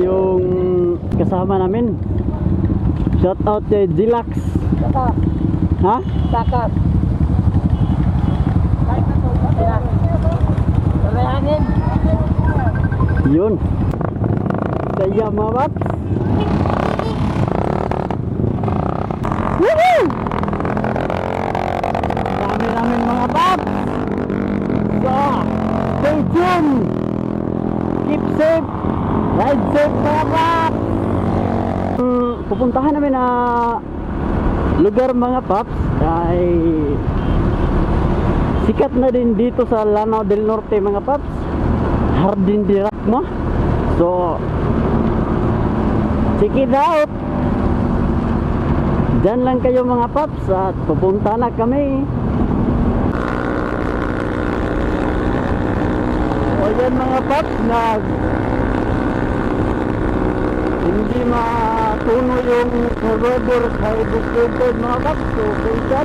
yung kasama namin. Shout out kay Zilax. Sakap. Ha? Sakap. Kalayanin. Yun. Saya mga paps. Woohoo! Dami namin mga paps. So, stay tuned. Keep safe. Ride safe mga pupuntahan namin na lugar mga paps ay sikat na din dito sa Lanao del Norte mga paps. Hardin di Rakma. So, check it out. Diyan lang kayo mga paps at pupunta na kami. O mga paps, nag hindi matuno yung server sa educated mga paps. So, kaya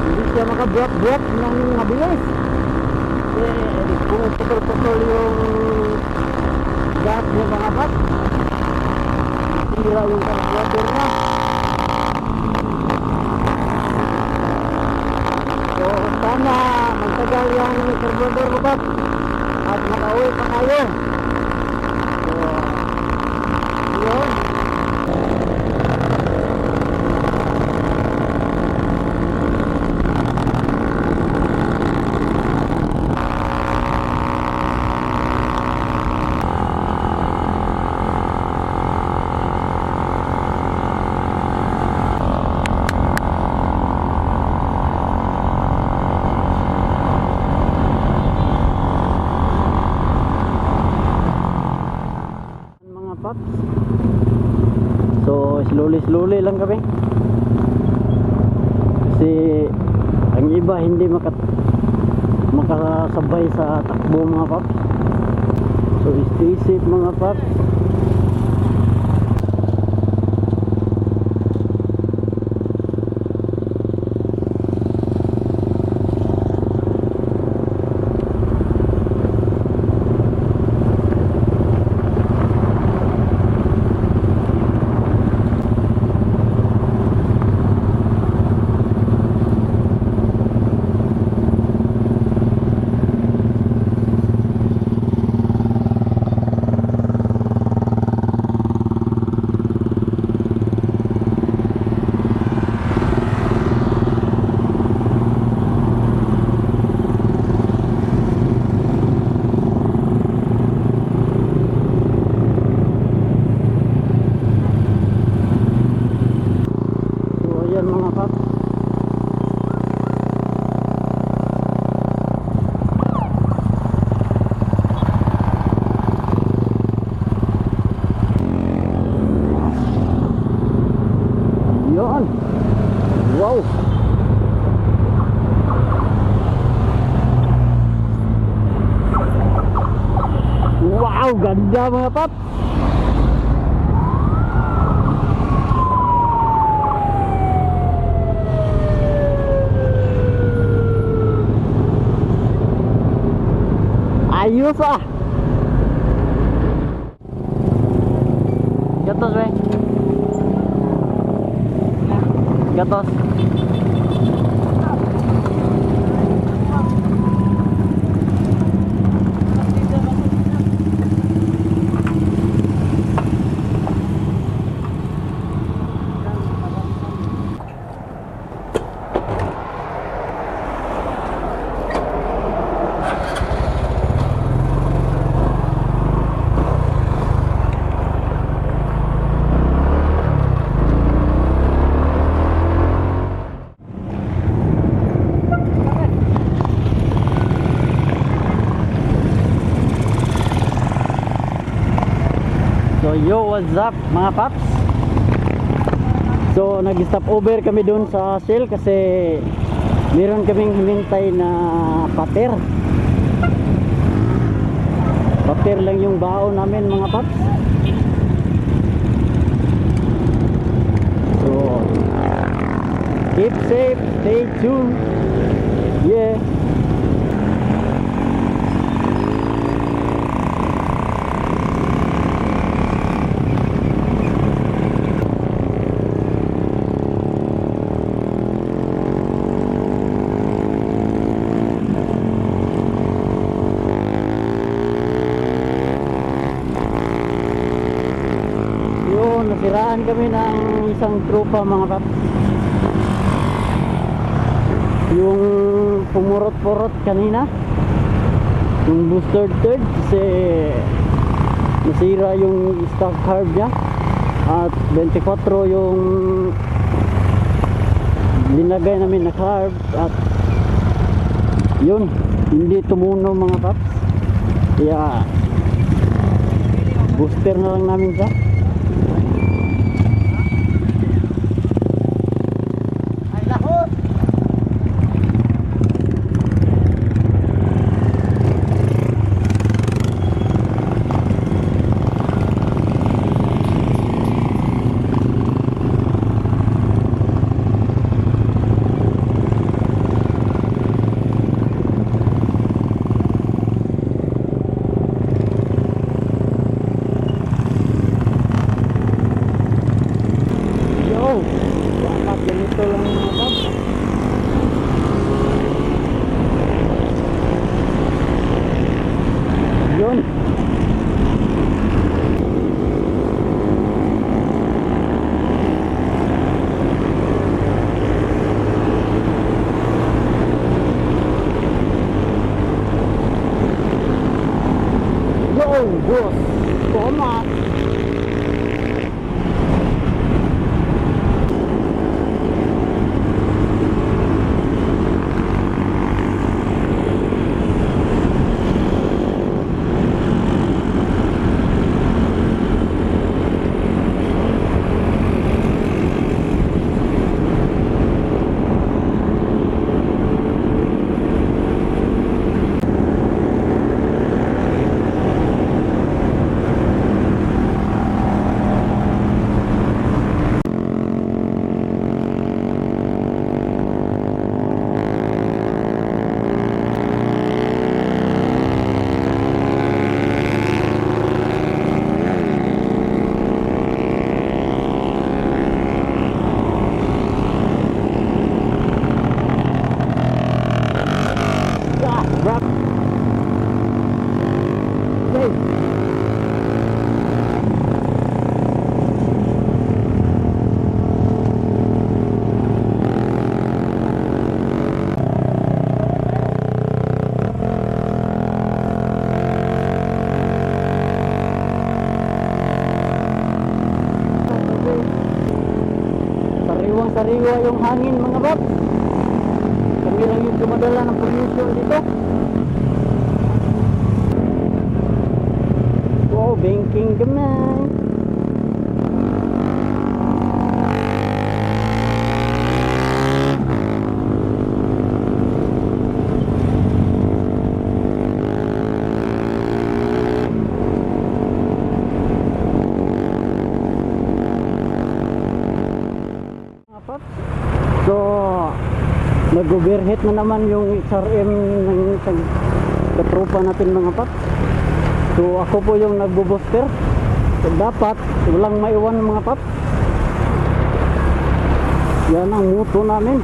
hindi siya makabuak-buak ng mabilis. Kasi kung putol-putol yung gas niya mga paps, sira yung carburetor niya. So, sana magtagal yung carburetor mo paps at makauwi pa kayo. So, yun. mga paps so slowly slowly lang kami. Kasi ang iba hindi makat makasabay sa takbo mga paps. So stay safe mga paps so ayan mga paps Yun. Wow. Wow, ganda mga paps. Ayos ah. Gatos, we. Gatos. So yo, what's up mga paps? So nag-stop over kami doon sa Shell kasi meron kaming hinintay na pater. Pater lang yung baon namin mga paps. So keep safe, stay tuned. Yeah. Kami ng isang tropa mga paps. Yung pumurot-purot kanina. Yung booster third kasi nasira yung stock carb niya. At 24 yung linagay namin na carb at yun, hindi tumuno mga paps. Kaya booster na lang namin siya. Sariwang-sariwa yung hangin mga bab. Kami lang yung dumadala ng pollution dito. Wow, banking gamay. Mga paps. So, nag-overheat na naman yung XRM ng katropa natin mga paps. So, ako po yung nagbo-booster. So, dapat, walang maiwan mga paps. Yan ang muto namin.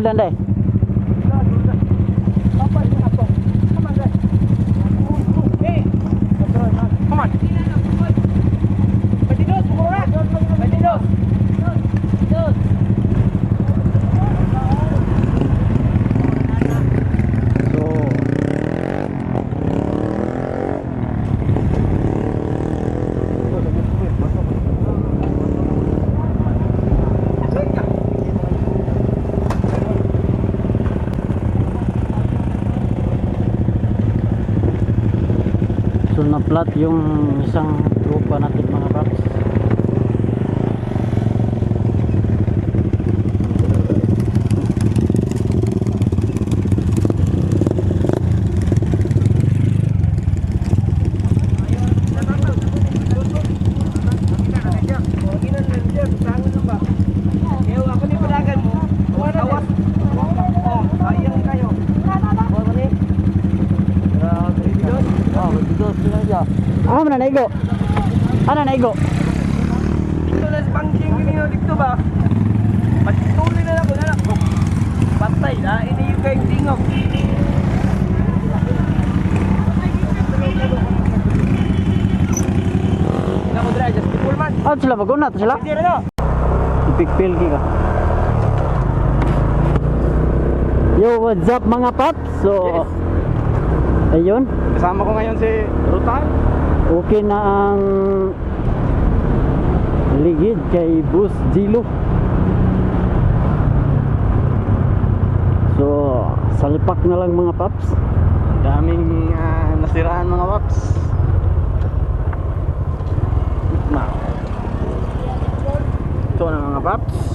ഇടണ്ടേ flat yung isang grupa natin mga paps. Naigo? Ano naigo? Patay na, ini yung kayong tingog. Ina mo dra, just people man. Ah, sila maguna to sila? Hindi rin no. Ipikpil ka. Yo, what's up mga paps? So, ayun, Kasama ko ngayon si Rutan. Okay na ang ligid kay Bus Jilo. So, salpak na lang mga paps. Daming ah, nasiraan mga waps. Na. Ito na mga paps.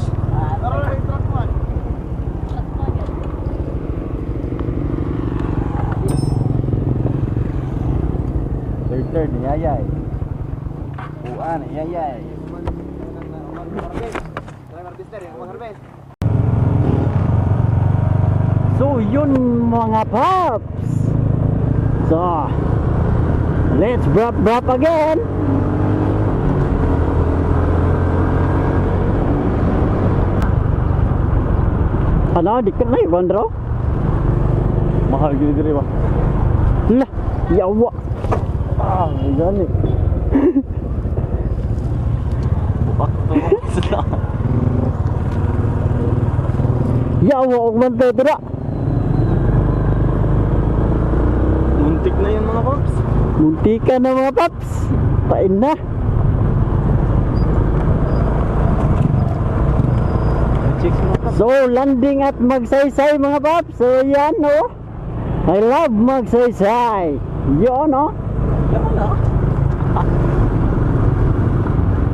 Third ni Yayay. Uan ni Yayay. So, yun mga paps. So, let's brap brap again. Ano, di ka na ibang draw? Mahal gini diri ba? Lah, yawa. Ah, may gani. Bupak to. Yawa, og man dira. Muntik na yun mga paps. Munti ka na mga paps. Pain na. So, landing at magsaysay mga paps. So, yan, no? I love magsaysay. Yun, no? Laman na.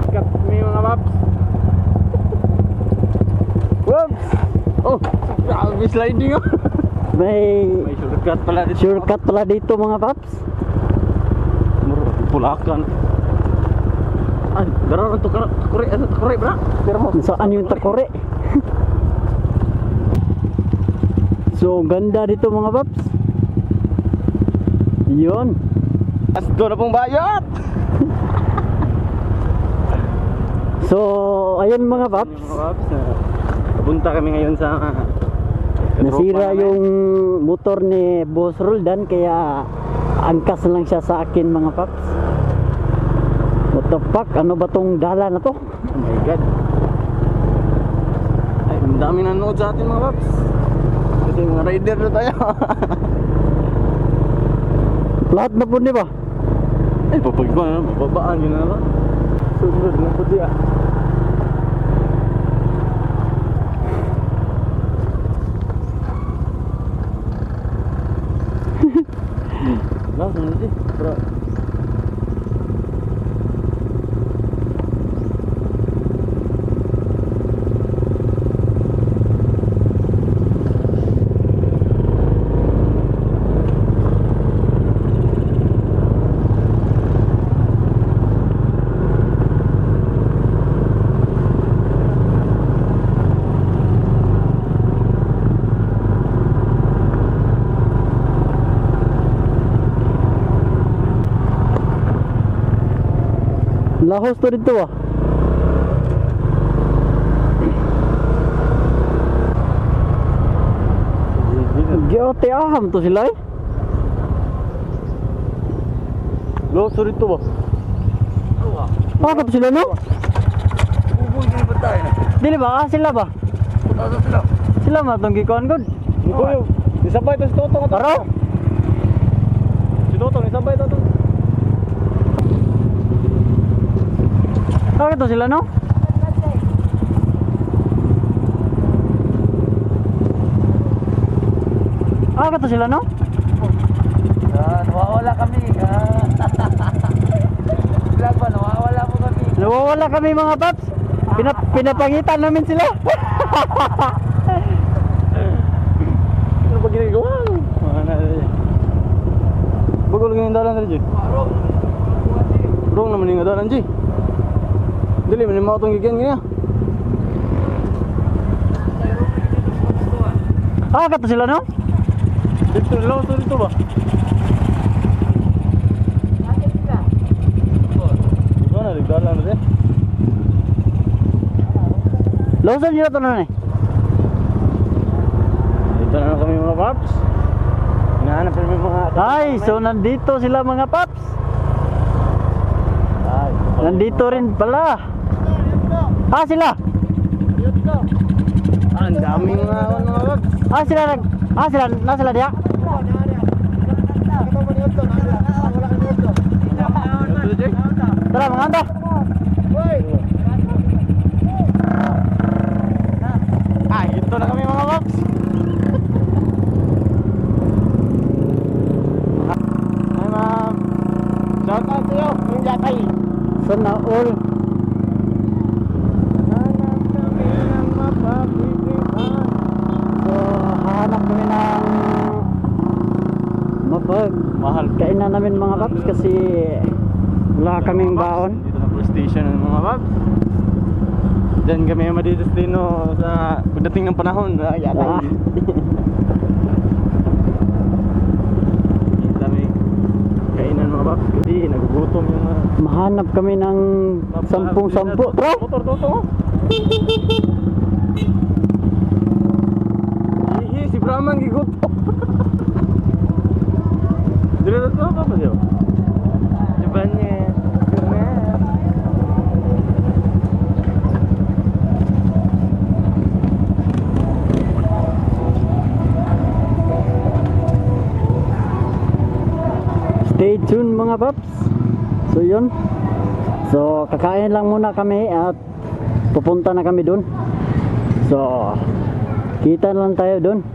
Kat may mga paps. Whoops! Oh, grabe sliding oh. May May shortcut pala dito. shortcut pala dito mga paps. Pulakan. Ay, gararan to kara, kore, ano to kore, bra? Pero mo. Saan yung takore? so, ganda dito mga paps. Yun. As do na pong bayat. So, ayun mga paps. Mga paps, ah, Papunta kami ngayon sa Nasira namin. yung motor ni Boss Roldan kaya angkas lang siya sa akin mga paps. What the fuck? Ano ba tong dala na to? Oh my god. Ay, ang dami nanonood sa atin mga paps. Kasi mga rider na tayo. Lahat na po di ba? Ay, papagba na, babaan yun na lang. Sunod na po diya. Lah, sunod sih, bro. Lahos to dito ah. Gyote aham to sila eh. Sorry to ba? Baka to sila no? Bubul din ba tayo na? Dili ba? Ah, sila ba? Tata sila. Sila ma tong gikuan gud. Iko yung, isabay to si Toto ka to. Taro. Si Toto, isabay to to. Baka to sila no? Baka to sila no? Ah, nawawala kami. Ah. Nawawala kami mga paps. Pinap pinapangitan namin sila. Ano ba ginagawa? Na Bagol yung dalan rin, G. Wrong naman yung dalan, G. Dili, man mga itong gigyan ganyan. ah, kato sila no? Dito, law to dito ba? Ito. Lawson nyo na to na eh. Dito na lang kami mga paps. Hinahanap namin mga... Ay, so nandito sila mga paps. Nandito rin pala. Ah, sila. Ah, ang daming mga ano. Ah, sila nag Ah, sila na sila G. Tara, mga anda. Ay, ito na kami mga paps. Hi, ma'am. Shout out sa'yo, yung jatay. Sana all. Hanap kami ng mapagbibihan. So, hahanap kami ng mapag Mahal. kainan namin mga paps kasi wala kaming baon. Dito na police station ng mga paps. Diyan kami madidestino sa pagdating ng panahon na yata Ah. kainan mga paps kasi nagugutom yung mga Mahanap kami ng sampung-sampu. Bro, Motor, to, to. Hihi, si Brahman gigutom. Dili na to, ba diyo? Jabanya. Keren. stay tuned mga paps. So, yun. So, kakain lang muna kami at pupunta na kami dun. So, kita lang tayo dun.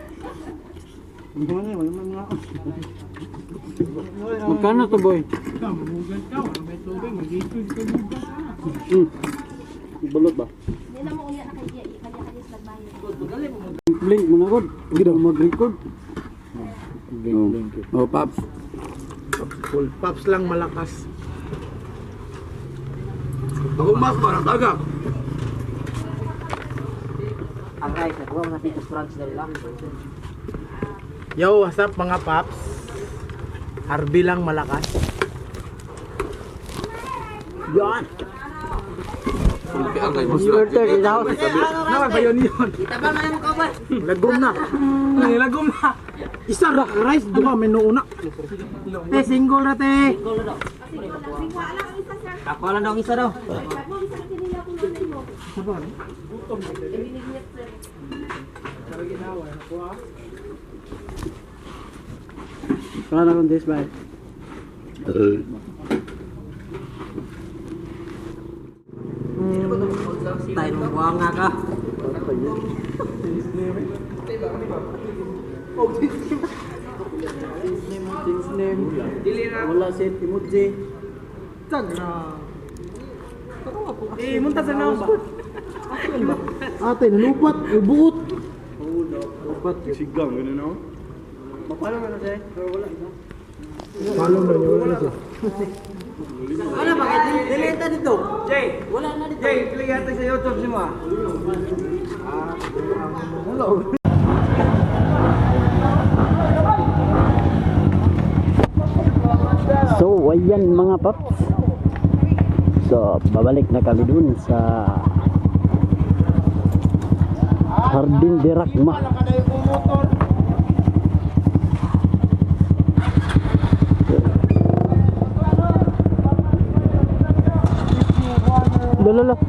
Magkano to boy? Hmm. Balot ba? Blink mo na god. Hindi daw mag-record. Oh, Paps. Full pops lang malakas. Ako mas parang daga. Yo, what's up mga paps? Harvey lang malakas. Yan! Swerte kita. Naman ba yun yun? Lagom na. Lagom na. Isa ra ka rice, duha may nuuna. Eh, single na te. Kala kong this bye. Tayo mo buwang nga ka. Wala si Timothy. Eh, munta sa naong Ate, nalupat, ubuot. Sigang, gano'n no? Follow na niya, wala na siya. Ano ba? Dilita dito. Jay! Wala na dito. Jay, click natin sa YouTube si mo ah. So, ayan mga paps. So, babalik na kami dun sa Hardin de Rakma. Lolo.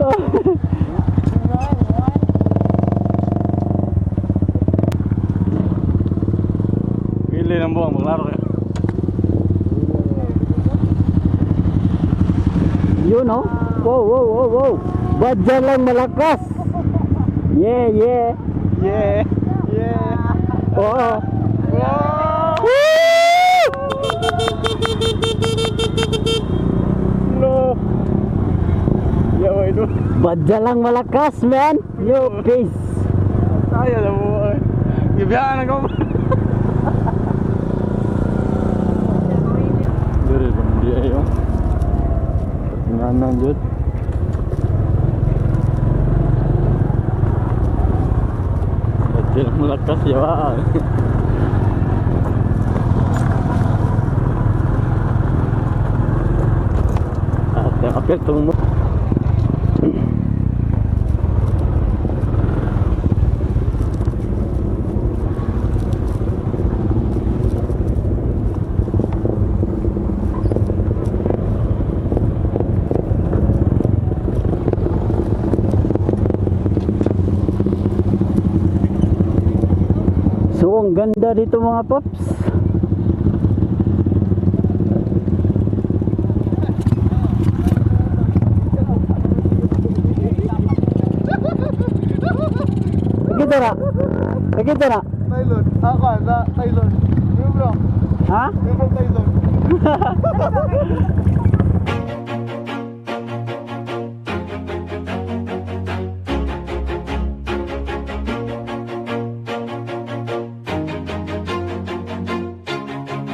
Pili ng buwang, maglaro kayo. Yun oh. Wow, wow, wow, wow. Badya lang malakas. Yeah, yeah. Yeah! Yeah! Oo. No! Yeah, wait, no. Badya lang malakas, man. Yo, peace. Saya na mo. ay. Gibiyahan ako. Dere ba hindi ayo. Tinganan jud. Badya lang malakas yawa. At apel tong ang ganda dito mga paps. Nakita na? Nakita na? Taylor. Ako, na Taylor. Yung bro. Ha? Yung bro Taylor.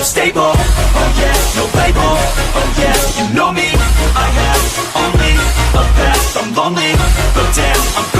I'm stable, oh yeah, no label, oh yeah, you know me, I have only a path, I'm lonely, but damn, I'm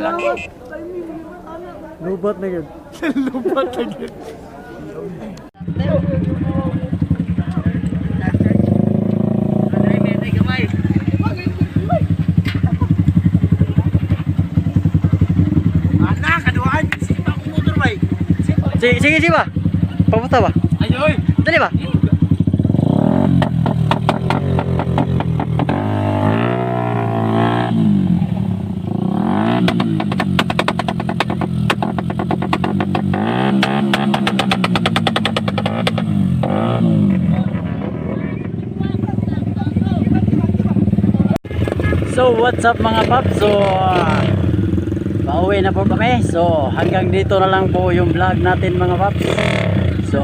Laki. Lubat na yun. Lubat na yun. Sige, sige ba? Papunta ba? Ayoy! Dali ba? What's up mga paps? So ah, pauwi na po kami. So hanggang dito na lang po yung vlog natin mga paps. So